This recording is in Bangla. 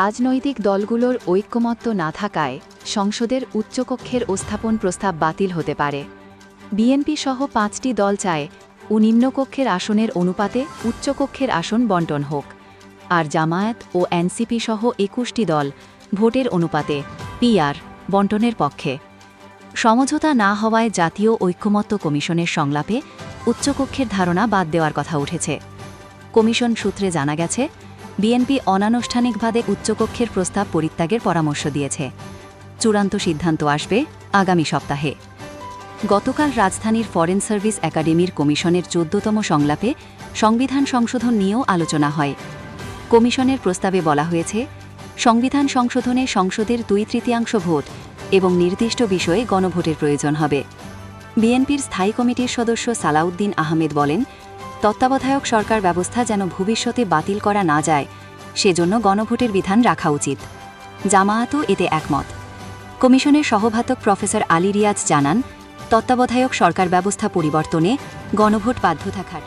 রাজনৈতিক দলগুলোর ঐক্যমত্য না থাকায় সংসদের উচ্চকক্ষের ওস্থাপন প্রস্তাব বাতিল হতে পারে। বিএনপি সহ পাঁচটি দল চায় ও নিম্নকক্ষের আসনের অনুপাতে উচ্চকক্ষের আসন বন্টন হোক। আর জামায়াত ও এনসিপি সহ একুশটি দল ভোটের অনুপাতে পিআর বন্টনের পক্ষে। সমঝোতা না হওয়ায় জাতীয় ঐক্যমত্য কমিশনের সংলাপে উচ্চকক্ষের ধারণা বাদ দেওয়ার কথা উঠেছে। কমিশন সূত্রে জানা গেছে বিএনপি অনানুষ্ঠানিকভাবে উচ্চকক্ষের প্রস্তাব পরিত্যাগের পরামর্শ দিয়েছে। চূড়ান্ত সিদ্ধান্ত আসবে আগামী সপ্তাহে। গতকাল রাজধানীর ফরেন সার্ভিস একাডেমির কমিশনের চোদ্দতম সংলাপে সংবিধান সংশোধন নিয়েও আলোচনা হয়। কমিশনের প্রস্তাবে বলা হয়েছে, সংবিধান সংশোধনে সংসদের দুই তৃতীয়াংশ ভোট এবং নির্দিষ্ট বিষয়ে গণভোটের প্রয়োজন হবে। বিএনপির স্থায়ী কমিটির সদস্য সালাউদ্দিন আহমেদ বলেন তত্ত্বাবধায়ক সরকার ব্যবস্থা যেন ভবিষ্যতে বাতিল করা না যায়, সেজন্য গণভোটের বিধান রাখা উচিত। জামায়াতও এতে একমত। কমিশনের সহভাতক প্রফেসর আলী রিয়াজ জানান, তত্ত্বাবধায়ক সরকার ব্যবস্থা পরিবর্তনে গণভোট বাধ্য থাকার